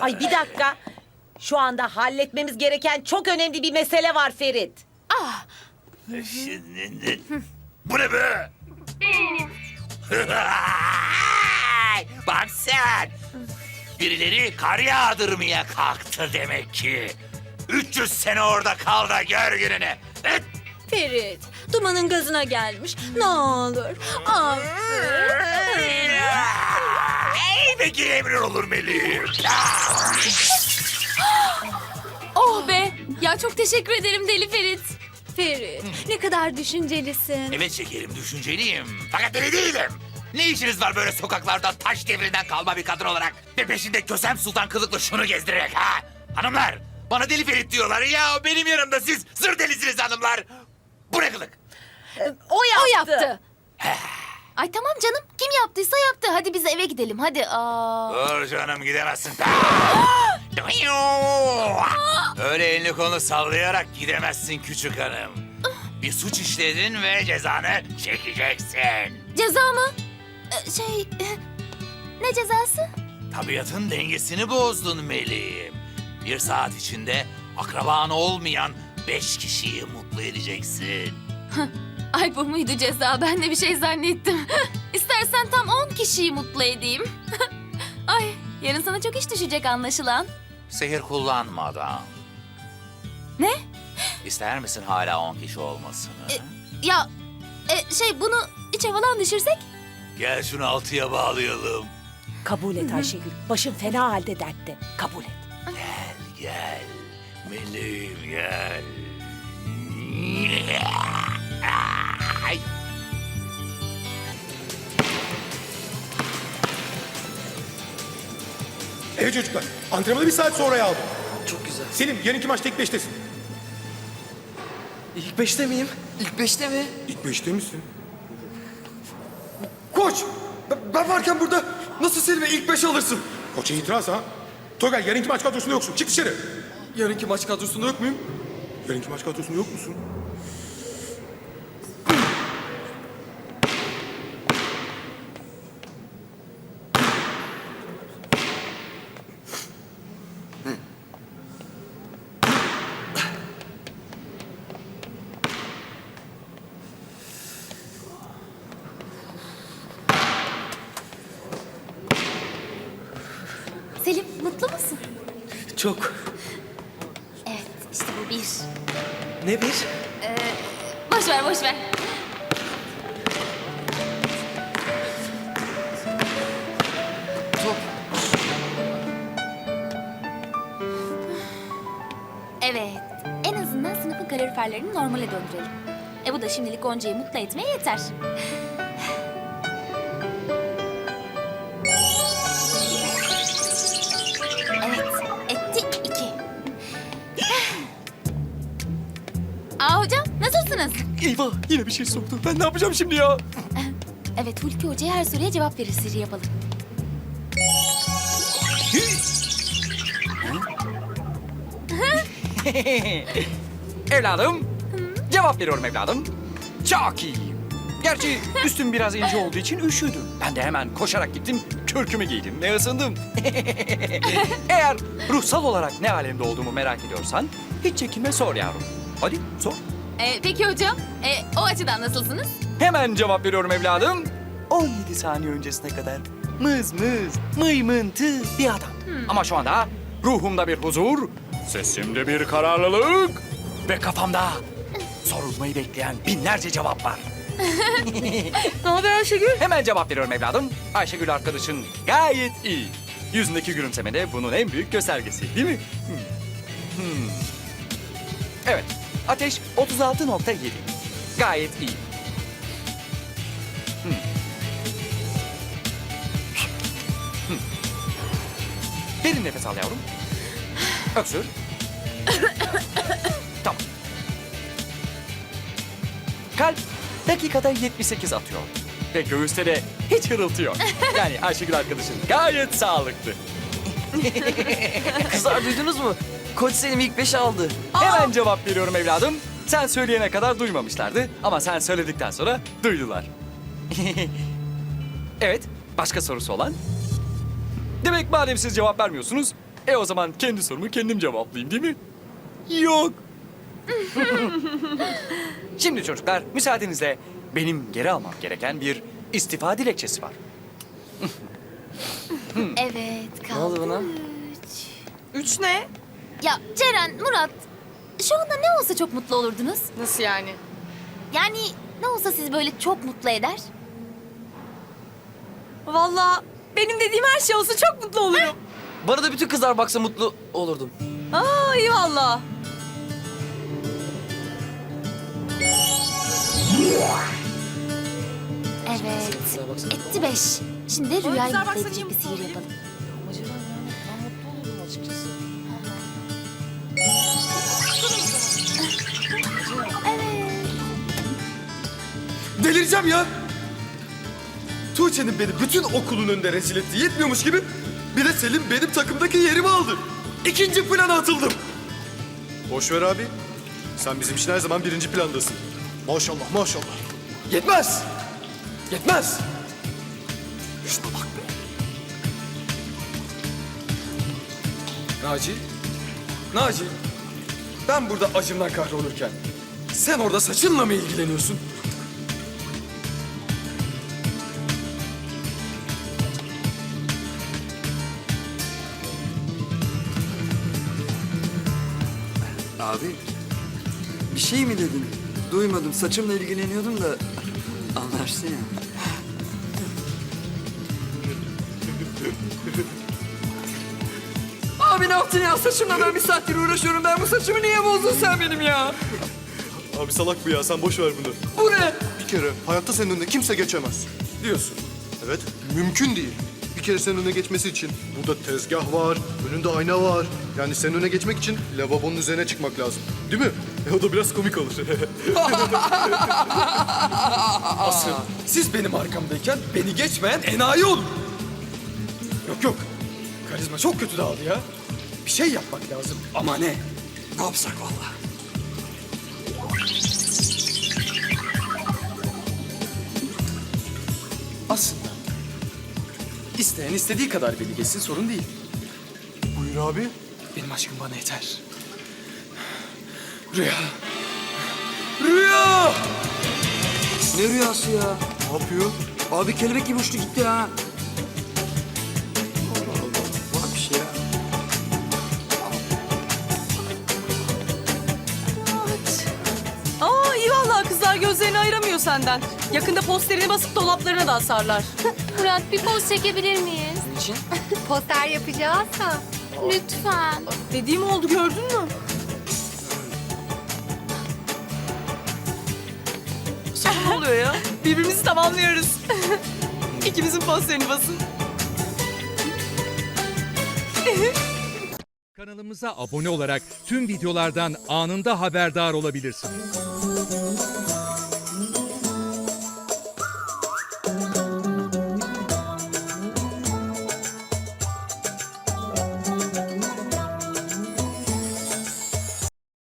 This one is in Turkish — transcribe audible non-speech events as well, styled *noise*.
Ay bir dakika. Şu anda halletmemiz gereken çok önemli bir mesele var Ferit. Şimdi... Bu ne be? Bak sen! Birileri kar yağdırmaya kalktı demek ki. 300 sene orada kal da gör gününü. Et! Ferit, dumanın gazına gelmiş. Ne olur, affet. Ey peki emrin olur Melih. Oh be! Ya çok teşekkür ederim Deli Ferit. Ferit, ne kadar düşüncelisin. Evet şekerim düşünceliyim. Fakat deli değilim. Ne işiniz var böyle sokaklarda taş devrinden kalma bir kadın olarak? Ve peşinde Kösem Sultan kılıklı şunu gezdirerek ha? Hanımlar bana deli Ferit diyorlar ya benim yanımda siz zır delisiniz hanımlar. Bu ne kılık? O yaptı. O yaptı. Ay tamam canım. Kim yaptıysa yaptı. Hadi biz eve gidelim. Hadi. Aa. Dur canım gidemezsin. Öyle elini kolunu sallayarak gidemezsin küçük hanım. Bir suç işledin ve cezanı çekeceksin. Ceza mı? Ee, şey... e, Ne cezası? Tabiatın dengesini bozdun Melih'im. Bir saat içinde akraban olmayan beş kişiyi mutlu edeceksin. Ay bu muydu ceza? Ben de bir şey zannettim. *laughs* İstersen tam 10 kişiyi mutlu edeyim. *laughs* Ay yarın sana çok iş düşecek anlaşılan. Sehir kullanmadan. Ne? İster misin hala on kişi olmasını? E- Ya e, şey bunu içe falan düşürsek? Gel şunu altıya bağlayalım. Kabul et Ayşegül. Başın fena halde dertte. Kabul et. Gel gel. Meleğim gel. Ay. Evet çocuklar, antrenmanı bir saat sonraya aldım. Çok güzel. Selim, yarınki maçta ilk beştesin. İlk beşte miyim? İlk beşte mi? İlk beşte misin? Koç! Ben, ben varken burada nasıl Selim'e ilk beş alırsın? Koça itiraz ha. Togal, yarınki maç kadrosunda yoksun. Çık dışarı. Yarınki maç kadrosunda yok muyum? Yarınki maç kadrosunda yok musun? Selim mutlu musun? Çok. Evet işte bu bir. Ne bir? Boş ver boş ver. Top. Evet en azından sınıfın kaloriferlerini normale döndürelim. E bu da şimdilik Gonca'yı mutlu etmeye yeter. Eyvah yine bir şey sordu. Ben ne yapacağım şimdi ya? Evet Hulki Hoca'ya her soruya cevap verir Siri yapalım. *laughs* Evladım, cevap veriyorum evladım. Çok iyiyim. Gerçi üstüm biraz ince olduğu için üşüdüm. Ben de hemen koşarak gittim, kürkümü giydim ve ısındım. *laughs* Eğer ruhsal olarak ne alemde olduğumu merak ediyorsan hiç çekinme sor yavrum. Hadi sor. Ee, peki hocam e, o açıdan nasılsınız? Hemen cevap veriyorum evladım. 17 saniye öncesine kadar mız mız, mıymıntı bir adam. Ama şu anda ruhumda bir huzur, sesimde bir kararlılık ve kafamda sorulmayı bekleyen binlerce cevap var. *laughs* Ne haber Ayşegül? Hemen cevap veriyorum evladım. Ayşegül arkadaşın gayet iyi. Yüzündeki gülümseme de bunun en büyük göstergesi değil mi? Hmm. Hmm. Evet, ateş 36.7. Gayet iyi. Hmm. Hmm. Derin nefes al yavrum. Öksür. *coughs* tamam. Kalp dakikada 78 atıyor. Ve göğüste de hiç hırıltı yok. Yani Ayşegül arkadaşın gayet sağlıklı. Kızlar duydunuz mu? Koç Selim ilk beşi aldı. Hemen cevap veriyorum evladım. Sen söyleyene kadar duymamışlardı ama sen söyledikten sonra duydular. *laughs* evet, başka sorusu olan? Demek madem siz cevap vermiyorsunuz, e o zaman kendi sorumu kendim cevaplayayım değil mi? Yok. *laughs* Şimdi çocuklar, müsaadenizle benim geri almam gereken bir istifa dilekçesi var. *laughs* Evet kaldı. Ne oldu buna? Üç. Üç ne? Ya Ceren, Murat şu anda ne olsa çok mutlu olurdunuz. Nasıl yani? Yani ne olsa sizi böyle çok mutlu eder. Vallahi benim dediğim her şey olsa çok mutlu olurum. Bana da bütün kızlar baksa mutlu olurdum. Aa iyi valla. Evet. Etti beş. Şimdi de rüyayı mutlu edecek bir sihir yapalım. Evet. Delireceğim ya. Tuğçe'nin beni bütün okulun önünde rezil ettiği yetmiyormuş gibi bir de Selim benim takımdaki yerimi aldı. İkinci plana atıldım. Boş ver abi. Sen bizim için her zaman birinci plandasın. Maşallah maşallah. Yetmez. Yetmez. Şuna bak be. Naci. Naci. Ben burada acımdan kahrolurken sen orada saçınla mı ilgileniyorsun? Abi bir şey mi dedin? Duymadım. Saçımla ilgileniyordum da anlarsın ya. *laughs* Abi ne yaptın ya? Saçımla ben bir saattir uğraşıyorum. Ben bu saçımı niye bozdun sen benim ya? Abi salak bu ya sen boş ver bunu. Bu ne? Bir kere hayatta senin önüne kimse geçemez. Diyorsun. Evet, mümkün değil. Bir kere senin önüne geçmesi için burada tezgah var, önünde ayna var. Yani senin önüne geçmek için lavabonun üzerine çıkmak lazım. Değil mi? *laughs* E, o da biraz komik olur. *laughs* Asıl siz benim arkamdayken beni geçmeyen enayi olun. Karizma çok kötü dağıldı ya. Bir şey yapmak lazım. Ama ne? Ne yapsak vallahi? Aslında isteyen istediği kadar beni geçsin sorun değil. Buyur abi. Benim aşkım bana yeter. Rüya. Rüya! Ne rüyası ya? Ne yapıyor? Abi kelebek gibi uçtu gitti ya. Senden. Yakında posterini basıp dolaplarına da asarlar. *laughs* Murat bir poz çekebilir miyiz? *laughs* Poster yapacağız da. Lütfen. Dediğim oldu gördün mü? Sonra ne oluyor ya? *laughs* Birbirimizi tamamlıyoruz. İkimizin posterini basın. Kanalımıza abone olarak tüm videolardan anında haberdar olabilirsiniz.